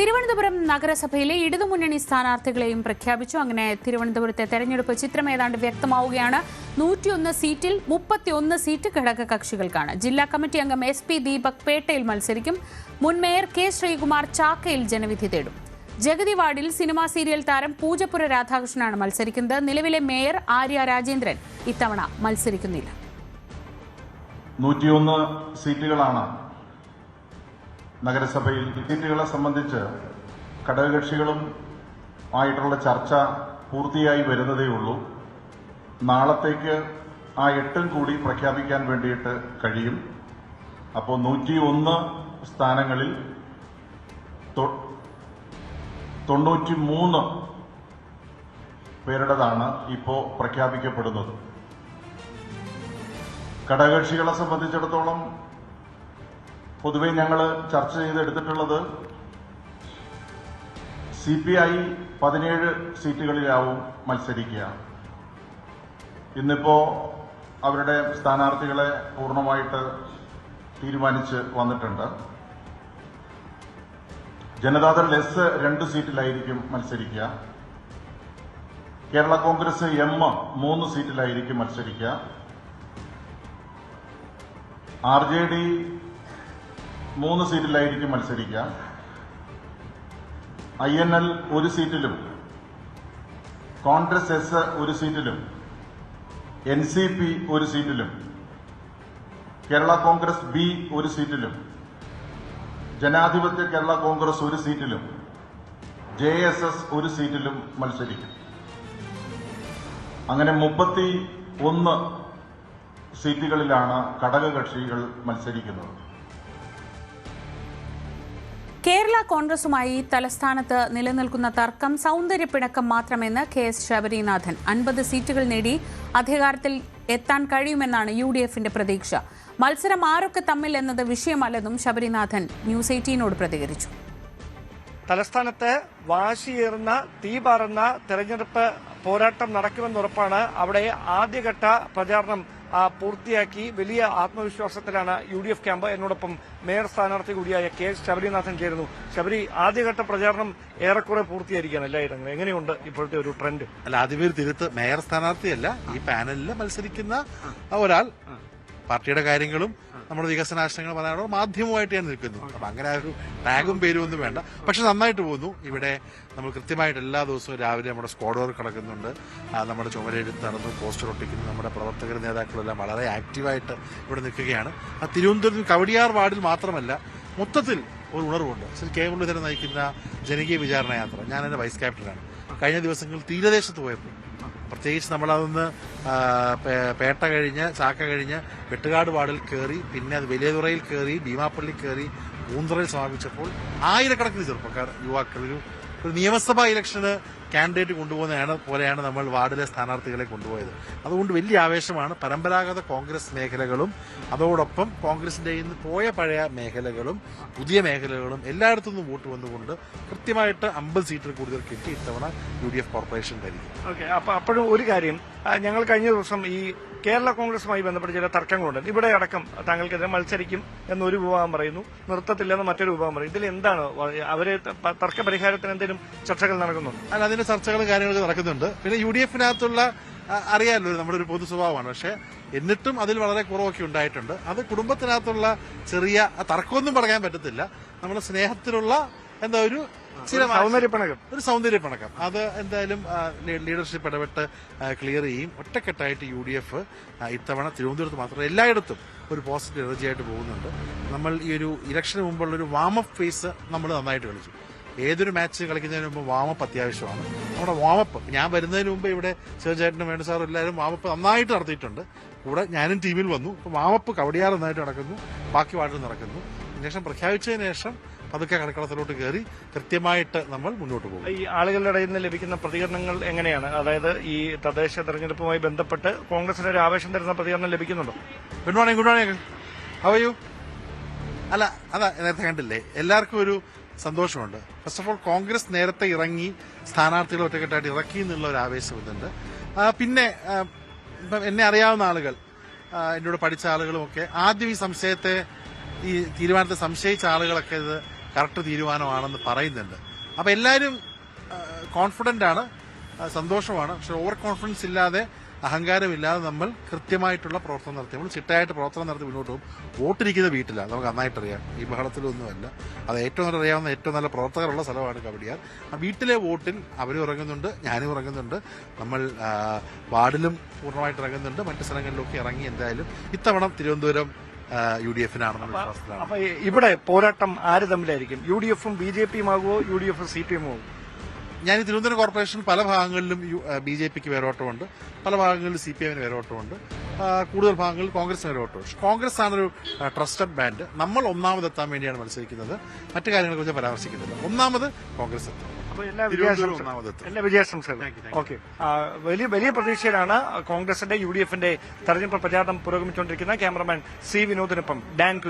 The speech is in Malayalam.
തിരുവനന്തപുരം നഗരസഭയിലെ ഇടതുമുന്നണി സ്ഥാനാർത്ഥികളെയും പ്രഖ്യാപിച്ചു. അങ്ങനെ തിരുവനന്തപുരത്തെ തെരഞ്ഞെടുപ്പ് ചിത്രം ഏതാണ്ട് വ്യക്തമാവുകയാണ്. നൂറ്റിയൊന്ന് സീറ്റിൽ മുപ്പത്തിയൊന്ന് സീറ്റ് ഘടക കക്ഷികൾക്കാണ്. ജില്ലാ കമ്മിറ്റി അംഗം എസ് പി ദീപക് പേട്ടയിൽ മത്സരിക്കും. മുൻ മേയർ കെ ശ്രീകുമാർ ചാക്കയിൽ ജനവിധി തേടും. ജഗതി വാർഡിൽ സിനിമാ സീരിയൽ താരം പൂജപ്പുര രാധാകൃഷ്ണനാണ് മത്സരിക്കുന്നത്. നിലവിലെ മേയർ ആര്യ രാജേന്ദ്രൻ ഇത്തവണ മത്സരിക്കുന്നില്ല. നൂറ്റിയൊന്ന് സീറ്റുകളാണ് നഗരസഭയിൽ സീറ്റുകളെ സംബന്ധിച്ച് ഘടകകക്ഷികളും ആയിട്ടുള്ള ചർച്ച പൂർത്തിയായി വരുന്നതേ ഉള്ളൂ. നാളത്തേക്ക് ആ എട്ടും കൂടി പ്രഖ്യാപിക്കാൻ വേണ്ടിയിട്ട് കഴിയും. അപ്പോൾ നൂറ്റിയൊന്ന് സ്ഥാനങ്ങളിൽ തൊ- തൊണ്ണൂറ്റി മൂന്ന് പേരുടേതാണ് ഇപ്പോൾ പ്രഖ്യാപിക്കപ്പെടുന്നത്. ഘടകകക്ഷികളെ സംബന്ധിച്ചിടത്തോളം പൊതുവെ ഞങ്ങൾ ചർച്ച ചെയ്തെടുത്തിട്ടുള്ളത് സി പി ഐ പതിനേഴ് സീറ്റുകളിലാവും മത്സരിക്കുക. ഇന്നിപ്പോ അവരുടെ സ്ഥാനാർത്ഥികളെ പൂർണമായിട്ട് തീരുമാനിച്ച് വന്നിട്ടുണ്ട്. ജനതാദൾ എസ് രണ്ട് സീറ്റിലായിരിക്കും മത്സരിക്കുക. കേരള കോൺഗ്രസ് എം മൂന്ന് സീറ്റിലായിരിക്കും മത്സരിക്കുക. ആർ ജെ ഡി മൂന്ന് സീറ്റിലായിരിക്കും മത്സരിക്കുക. ഐ എൻ എൽ ഒരു സീറ്റിലും കോൺഗ്രസ് എസ് ഒരു സീറ്റിലും എൻ സി പി ഒരു സീറ്റിലും കേരള കോൺഗ്രസ് ബി ഒരു സീറ്റിലും ജനാധിപത്യ കേരള കോൺഗ്രസ് ഒരു സീറ്റിലും ജെ എസ് എസ് ഒരു സീറ്റിലും മത്സരിക്കും. അങ്ങനെ മുപ്പത്തി ഒന്ന് സീറ്റുകളിലാണ് ഘടകകക്ഷികൾ മത്സരിക്കുന്നത്. കേരള കോൺഗ്രസുമായി തലസ്ഥാനത്ത് നിലനിൽക്കുന്ന തർക്കം സൗന്ദര്യപ്പിണക്കം മാത്രമെന്ന് കെ എസ് ശബരിനാഥൻ. അൻപത് സീറ്റുകൾ നേടി അധികാരത്തിൽ എത്താൻ കഴിയുമെന്നാണ് യു ഡി എഫിന്റെ പ്രതീക്ഷ. മത്സരം ആരൊക്കെ തമ്മിൽ എന്നത് വിഷയമല്ലെന്നും ശബരിനാഥൻ ന്യൂസ് എയ്റ്റീനോട് പ്രതികരിച്ചു. തലസ്ഥാനത്ത് വാശിയേറുന്ന തീ പാറുന്ന തെരഞ്ഞെടുപ്പ് പോരാട്ടം നടക്കുമെന്നുറപ്പാണ് അവിടെ ആദ്യഘട്ട പ്രചാരണം പൂർത്തിയാക്കി വലിയ ആത്മവിശ്വാസത്തിലാണ് യു ഡി എഫ് ക്യാമ്പ്. എന്നോടൊപ്പം മേയർ സ്ഥാനാർത്ഥി കൂടിയായ കെ എസ് ശബരിനാഥൻ ചേരുന്നു. ശബരി ആദ്യഘട്ട പ്രചാരണം ഏറെക്കുറെ പൂർത്തിയായിരിക്കുകയാണ് എല്ലായിടങ്ങളും എങ്ങനെയുണ്ട് ഇപ്പോഴത്തെ ഒരു ട്രെൻഡ്? അല്ല ആദ്യമേ ഒരു തിരുത്ത് മേയർ സ്ഥാനാർത്ഥിയല്ല ഈ പാനലിൽ മത്സരിക്കുന്ന ഒരാൾ പാർട്ടിയുടെ കാര്യങ്ങളും നമ്മുടെ വികസനാശയങ്ങൾ പറയാനുള്ള മാധ്യമമായിട്ട് ഞാൻ നിൽക്കുന്നു. അപ്പൊ അങ്ങനെ ഒരു ടാഗും പേരും ഒന്നും വേണ്ട. പക്ഷെ നന്നായിട്ട് പോകുന്നു. ഇവിടെ നമ്മൾ കൃത്യമായിട്ട് എല്ലാ ദിവസവും രാവിലെ നമ്മുടെ സ്ക്വാഡ് വർക്ക് നടക്കുന്നുണ്ട്. നമ്മുടെ ചുമരെഴുത്ത് നടന്ന് പോസ്റ്റർ ഒട്ടിക്കുന്നു. നമ്മുടെ പ്രവർത്തകർ നേതാക്കളെല്ലാം വളരെ ആക്റ്റീവായിട്ട് ഇവിടെ നിൽക്കുകയാണ്. ആ തിരുവനന്തപുരം കവടിയാർ വാർഡിൽ മാത്രമല്ല മൊത്തത്തിൽ ഒരു ഉണർവുണ്ട്. ശ്രീ കെ മുരളീധരൻ നയിക്കുന്ന ജനകീയ വിചാരണ യാത്ര. ഞാൻ എന്റെ വൈസ് ക്യാപ്റ്റനാണ്. കഴിഞ്ഞ ദിവസങ്ങളിൽ തീരദേശത്ത് പോയപ്പോൾ പ്രത്യേകിച്ച് നമ്മളതൊന്ന് പേട്ട കഴിഞ്ഞ് ചാക്ക കഴിഞ്ഞ് വെട്ടുകാട് വാർഡിൽ കയറി പിന്നെ അത് വലിയതുറയിൽ കയറി ഭീമാപ്പള്ളി കയറി പൂന്തറയിൽ സമാപിച്ചപ്പോൾ ആയിരക്കണക്കിന് ചെറുപ്പക്കാർ യുവാക്കൾ ഒരു നിയമസഭാ ഇലക്ഷന് കാൻഡിഡേറ്റ് കൊണ്ടുപോകുന്നതാണ് പോലെയാണ് നമ്മൾ വാർഡിലെ സ്ഥാനാർത്ഥികളെ കൊണ്ടുപോയത്. അതുകൊണ്ട് വലിയ ആവേശമാണ് പരമ്പരാഗത കോൺഗ്രസ് മേഖലകളും അതോടൊപ്പം കോൺഗ്രസിന്റെ ഇന്ന് പോയ പഴയ മേഖലകളും പുതിയ മേഖലകളും എല്ലായിടത്തു നിന്നും വോട്ട് വന്നുകൊണ്ട് കൃത്യമായിട്ട് അമ്പത് സീറ്റിൽ കൂടുതൽ കിട്ടി ഇത്തവണ യു ഡി എഫ് കോർപ്പറേഷൻ ഭരിക്കും. ഓക്കെ അപ്പൊ അപ്പോഴും ഒരു കാര്യം ഞങ്ങൾ കഴിഞ്ഞ ദിവസം ഈ കേരള കോൺഗ്രസുമായി ബന്ധപ്പെട്ട ചില തർക്കങ്ങളുണ്ട്. ഇവിടെ അടക്കം താങ്കൾക്കെതിരെ മത്സരിക്കും എന്നൊരു വിഭാഗം പറയുന്നു നിർത്തത്തില്ലെന്ന് മറ്റൊരു വിഭാഗം പറയും. ഇതിൽ എന്താണ് അവരെ തർക്ക പരിഹാരത്തിന് എന്തെങ്കിലും ചർച്ചകൾ നടക്കുന്നുണ്ട്? അല്ല അതിന്റെ ചർച്ചകളും കാര്യങ്ങളൊക്കെ നടക്കുന്നുണ്ട്. പിന്നെ യു ഡി എഫിനകത്തുള്ള അറിയാമല്ലോ നമ്മുടെ ഒരു പൊതു സ്വഭാവമാണ്. പക്ഷെ എന്നിട്ടും അതിൽ വളരെ കുറവൊക്കെ ഉണ്ടായിട്ടുണ്ട്. അത് കുടുംബത്തിനകത്തുള്ള ചെറിയ തർക്കമൊന്നും പറയാൻ പറ്റത്തില്ല. നമ്മുടെ സ്നേഹത്തിലുള്ള എന്താ ഒരു ചില സൗന്ദര്യപ്പണകം. ഒരു സൗന്ദര്യ പണക്കം അത് എന്തായാലും ലീഡർഷിപ്പ് ഇടപെട്ട് ക്ലിയർ ചെയ്യും. ഒറ്റക്കെട്ടായിട്ട് യു ഡി എഫ് ഇത്തവണ തിരുവനന്തപുരത്ത് മാത്രമല്ല എല്ലായിടത്തും ഒരു പോസിറ്റീവ് എനർജി ആയിട്ട് പോകുന്നുണ്ട്. നമ്മൾ ഈ ഒരു ഇലക്ഷന് മുമ്പുള്ള ഒരു വാമപ്പ് ഫേസ് നമ്മൾ നന്നായിട്ട് കളിച്ചു. ഏതൊരു മാച്ച് കളിക്കുന്നതിന് മുമ്പ് വാമപ്പ് അത്യാവശ്യമാണ്. നമ്മുടെ വാമപ്പ് ഞാൻ വരുന്നതിന് മുമ്പ് ഇവിടെ ചേർച്ചേട്ടനും വേണു സാറും എല്ലാവരും വാമപ്പ് നന്നായിട്ട് നടത്തിയിട്ടുണ്ട്. കൂടെ ഞാനും ടീമിൽ വന്നു. അപ്പോൾ വാമപ്പ് കവടിയാർ നന്നായിട്ട് നടക്കുന്നു. ബാക്കി വാർഡിൽ നടക്കുന്നു. ഇലക്ഷൻ പ്രഖ്യാപിച്ചതിന് ശേഷം പതുക്കെ കളിക്കളത്തിലോട്ട് കയറി കൃത്യമായിട്ട് നമ്മൾ മുന്നോട്ട് പോകും. ഈ ആളുകളുടെ ഇടയിൽ നിന്ന് ലഭിക്കുന്ന പ്രതികരണങ്ങൾ എങ്ങനെയാണ്? അതായത് ഈ തദ്ദേശ തെരഞ്ഞെടുപ്പുമായി ബന്ധപ്പെട്ട് കോൺഗ്രസിന് ഒരു ആവേശം തരുന്ന പ്രതികരണം ലഭിക്കുന്നുണ്ടോ? Good morning good morning how you അല്ല അതാ നേരത്തെ കണ്ടില്ലേ? എല്ലാവർക്കും ഒരു സന്തോഷമുണ്ട്. ഫസ്റ്റ് ഓഫ് ഓൾ കോൺഗ്രസ് നേരത്തെ ഇറങ്ങി സ്ഥാനാർത്ഥികളെ ഒറ്റക്കെട്ടായിട്ട് ഇറക്കി എന്നുള്ള ഒരു ആവേശം ഇതുണ്ട്. പിന്നെ എന്നെ അറിയാവുന്ന ആളുകൾ എന്നോട് പഠിച്ച ആളുകളുമൊക്കെ ആദ്യം ഈ സംശയത്തെ ഈ തീരുമാനത്തെ സംശയിച്ച ആളുകളൊക്കെ ഇത് കറക്റ്റ് തീരുമാനമാണെന്ന് പറയുന്നുണ്ട്. അപ്പം എല്ലാവരും കോൺഫിഡന്റ് ആണ് സന്തോഷമാണ്. പക്ഷെ ഓവർ കോൺഫിഡൻസ് ഇല്ലാതെ അഹങ്കാരമില്ലാതെ നമ്മൾ കൃത്യമായിട്ടുള്ള പ്രവർത്തനം നടത്തി. നമ്മൾ ചിട്ടയായിട്ട് പ്രവർത്തനം നടത്തി മുന്നോട്ട് പോകും. വോട്ടിരിക്കുന്ന വീട്ടിലാണ് നമുക്ക് നന്നായിട്ടറിയാം. ഈ ബഹളത്തിലൊന്നുമല്ല. അത് ഏറ്റവും നല്ല അറിയാവുന്ന ഏറ്റവും നല്ല പ്രവർത്തകരുള്ള സ്ഥലമാണ് കവടിയാർ ആ വീട്ടിലെ വോട്ടിൽ അവരും ഇറങ്ങുന്നുണ്ട് ഞാനും ഇറങ്ങുന്നുണ്ട്. നമ്മൾ വാർഡിലും പൂർണമായിട്ട് ഇറങ്ങുന്നുണ്ട്. മറ്റു സ്ഥലങ്ങളിലൊക്കെ ഇറങ്ങി എന്തായാലും ഇത്തവണ തിരുവനന്തപുരം യു ഡി എഫിനാണെന്ന വിശ്വാസത്തിലാണ് അപ്പൊ ഇവിടെ പോരാട്ടം ആര് തമ്മിലായിരിക്കും? യു ഡി എഫും ബി ജെ പിയും ആകുമോ യു ഡി എഫും സി പി എമ്മും ആകുമോ ഞാൻ ഈ തിരുവനന്തപുരം കോർപ്പറേഷൻ പല ഭാഗങ്ങളിലും ബി ജെ പിക്ക് വേരോട്ടമുണ്ട്. പല ഭാഗങ്ങളിലും സി പി എമ്മിന് വേരോട്ടമുണ്ട്. കൂടുതൽ ഭാഗങ്ങളിൽ കോൺഗ്രസിന് പക്ഷേ കോൺഗ്രസ് ആണൊരു ട്രസ്റ്റഡ് ബാൻഡ് നമ്മൾ ഒന്നാമതെത്താൻ വേണ്ടിയാണ് മത്സരിക്കുന്നത്. മറ്റു കാര്യങ്ങളെ കുറിച്ച് പരാമർശിക്കുന്നില്ല. ഒന്നാമത് കോൺഗ്രസ് എത്തും. ഓക്കെ വലിയ വലിയ പ്രതീക്ഷയിലാണ് കോൺഗ്രസിന്റെ യു ഡി എഫിന്റെ തെരഞ്ഞെടുപ്പ് പ്രചാരണം പുരോഗമിച്ചുകൊണ്ടിരിക്കുന്ന ക്യാമറമാൻ സി വിനോദിനൊപ്പം ഡാൻ കുര്യൻ